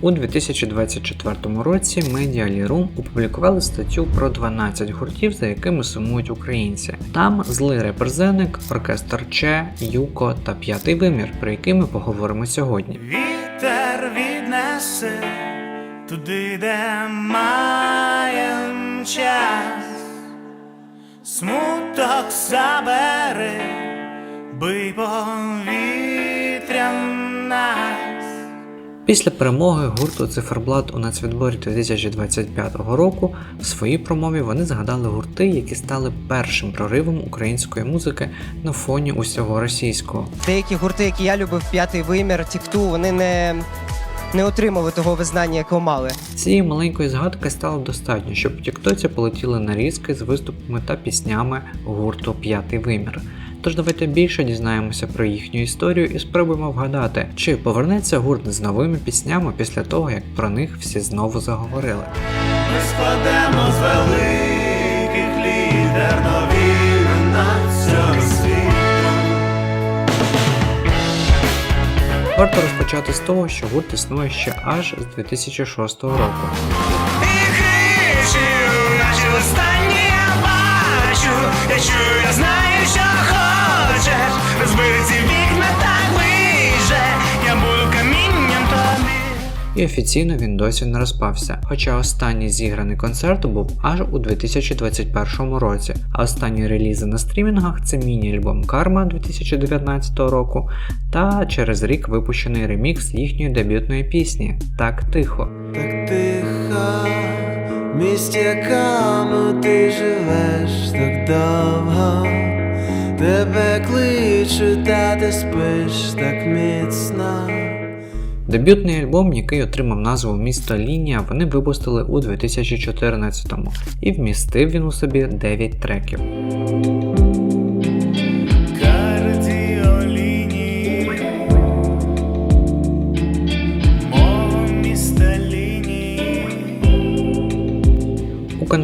У 2024 році Media Room опублікували статтю про 12 гуртів, за якими сумують українці. Там злий реперзенник, оркестр Че, Юко та П'ятий вимір, про який ми поговоримо сьогодні. Вітер віднесе туди, де маєм час, смуток забери, бий Після перемоги гурту Циферблат у нацвідборі 2025 року в своїй промові вони згадали гурти, які стали першим проривом української музики на фоні усього російського. Деякі гурти, які я любив, п'ятий вимір, тікту, вони не, не отримали того визнання, якого мали. Цієї маленької згадки стало достатньо, щоб Тіктоці полетіли нарізки з виступами та піснями гурту П'ятий вимір. Тож давайте більше дізнаємося про їхню історію і спробуємо вгадати, чи повернеться гурт з новими піснями після того, як про них всі знову заговорили. Ми складемо з великих літер нові імена цього світу. Варто розпочати з того, що гурт існує ще аж з 2006 року. Я бачу, я чую, я знаю, що хочеш. Розбити ці вікна так ближе, я буду камінням тобі. І офіційно він досі не розпався. Хоча останній зіграний концерт був аж у 2021 році, а останні релізи на стрімінгах це міні-альбом Карма 2019 року та через рік випущений ремікс їхньої дебютної пісні Так тихо. Так тихо, місті якому ти живеш так довго, тебе кличу, та ти спиш так міцно. Дебютний альбом, який отримав назву Міста Лінія, вони випустили у 2014-му і вмістив він у собі 9 треків.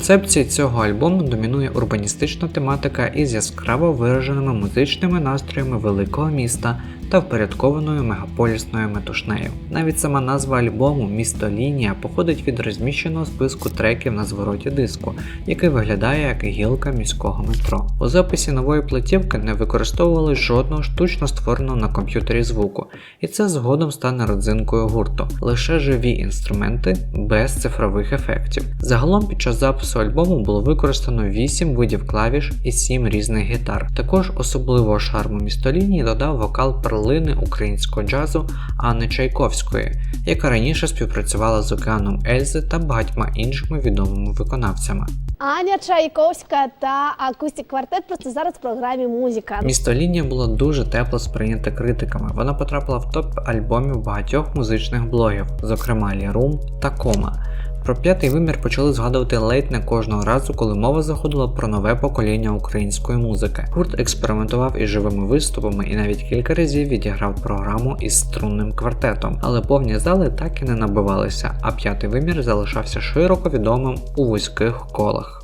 Концепції цього альбому домінує урбаністична тематика із яскраво вираженими музичними настроями великого міста та впорядкованою мегаполісною метушнею. Навіть сама назва альбому Місто Лінія походить від розміщеного списку треків на звороті диску, який виглядає як гілка міського метро. У записі нової платівки не використовували жодного штучно створеного на комп'ютері звуку, і це згодом стане родзинкою гурту. Лише живі інструменти без цифрових ефектів. Загалом під час запису альбому було використано 8 видів клавіш і 7 різних гітар. Також особливого шарму містолінії додав вокал перлини українського джазу Анни Чайковської, яка раніше співпрацювала з океаном Ельзи та багатьма іншими відомими виконавцями. Аня Чайковська та Акустик Квартет просто зараз в програмі музика. Містолінія була дуже тепло сприйнята критиками. Вона потрапила в топ альбомів багатьох музичних блогів, зокрема Лірум та Кома. Про п'ятий вимір почали згадувати ледь не кожного разу, коли мова заходила про нове покоління української музики. Гурт експериментував із живими виступами і навіть кілька разів відіграв програму із струнним квартетом, але повні зали так і не набивалися, а п'ятий вимір залишався широко відомим у вузьких колах.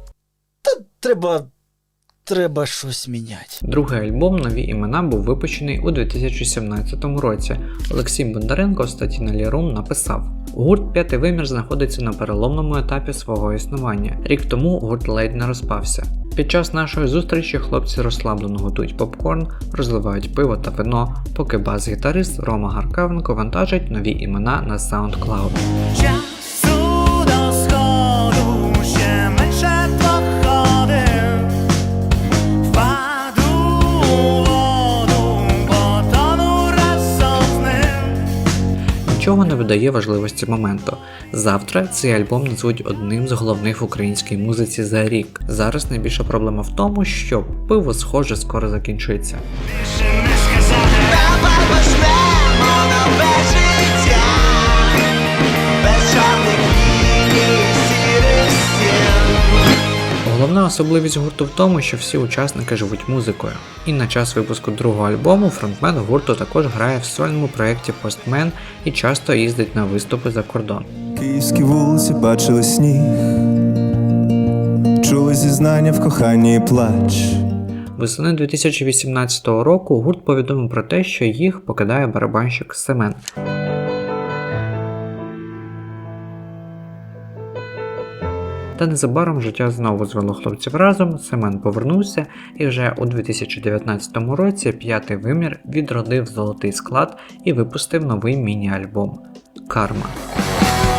Треба. Треба щось міняти. Другий альбом Нові імена був випущений у 2017 році. Олексій Бондаренко в статті на Лірум написав: Гурт П'ятий вимір знаходиться на переломному етапі свого існування. Рік тому гурт ледь не розпався. Під час нашої зустрічі хлопці розслаблено готують попкорн, розливають пиво та вино, поки бас-гітарист Рома Гаркавенко вантажить нові імена на SoundCloud. Нічого не видає важливості моменту. Завтра цей альбом назвуть одним з головних в українській музиці за рік. Зараз найбільша проблема в тому, що пиво схоже скоро закінчується. Головна особливість гурту в тому, що всі учасники живуть музикою. І на час випуску другого альбому фронтмен гурту також грає в сольному проєкті Postman і часто їздить на виступи за кордон. Київські вулиці бачили сніг, чули зізнання в коханні і плач. Восени 2018 року гурт повідомив про те, що їх покидає барабанщик Семен. Та незабаром життя знову звело хлопців разом, Семен повернувся, і вже у 2019 році п'ятий вимір відродив золотий склад і випустив новий міні-альбом Карма.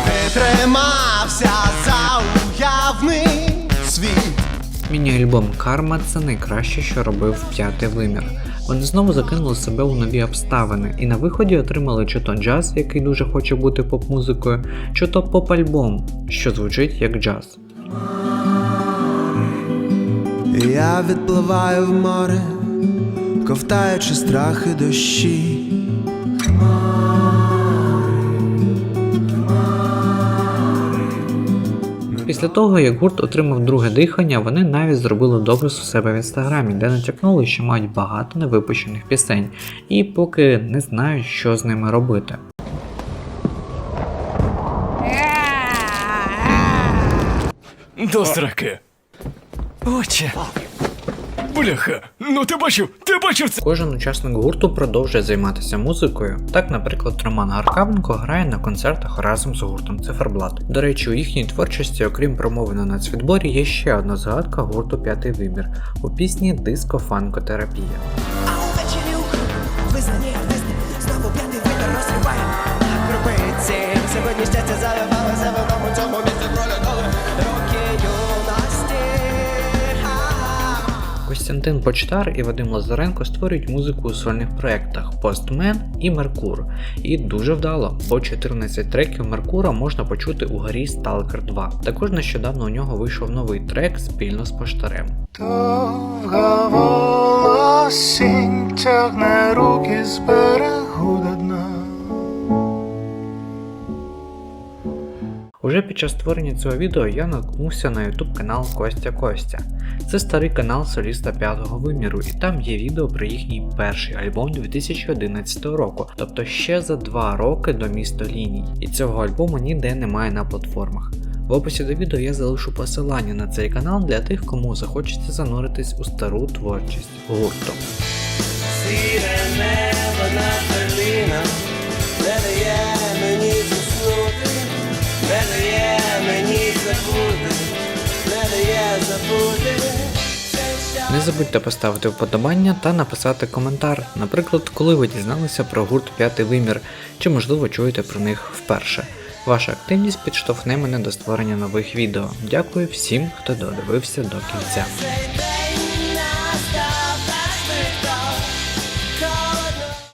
Ти тримався за уявний світ. Міні-альбом Карма це найкраще, що робив п'ятий вимір. Вони знову закинули себе у нові обставини і на виході отримали чи то джаз, який дуже хоче бути поп-музикою, чи то поп-альбом, що звучить як джаз. Я відпливаю в море, ковтаючи страхи дощі. Після того, як гурт отримав друге дихання, вони навіть зробили допис у себе в інстаграмі, де натякнули, що мають багато невипущених пісень, і поки не знають, що з ними робити. До сраки. Отче. Бляха, ну ти бачив, ти бачив це. Кожен учасник гурту продовжує займатися музикою. Так, наприклад, Роман Гаркавенко грає на концертах разом з гуртом Циферблат. До речі, у їхній творчості, окрім промови на нацвідборі, є ще одна згадка гурту П'ятий вибір у пісні Диско-фанкотерапія. А увечері у клуб Костянтин Почтар і Вадим Лазаренко створюють музику у сольних проєктах Постмен і Меркур. І дуже вдало, бо 14 треків Меркура можна почути у грі Stalker 2. Також нещодавно у нього вийшов новий трек спільно з Поштарем. Довга волосінь тягне руки з берегу Уже під час створення цього відео я наткнувся на YouTube канал Костя Костя. Це старий канал соліста п'ятого виміру, і там є відео про їхній перший альбом 2011 року, тобто ще за два роки до місто ліній. І цього альбому ніде немає на платформах. В описі до відео я залишу посилання на цей канал для тих, кому захочеться зануритись у стару творчість гурту. Не забудьте поставити вподобання та написати коментар, наприклад, коли ви дізналися про гурт П'ятий вимір, чи можливо чуєте про них вперше. Ваша активність підштовхне мене до створення нових відео. Дякую всім, хто додивився до кінця.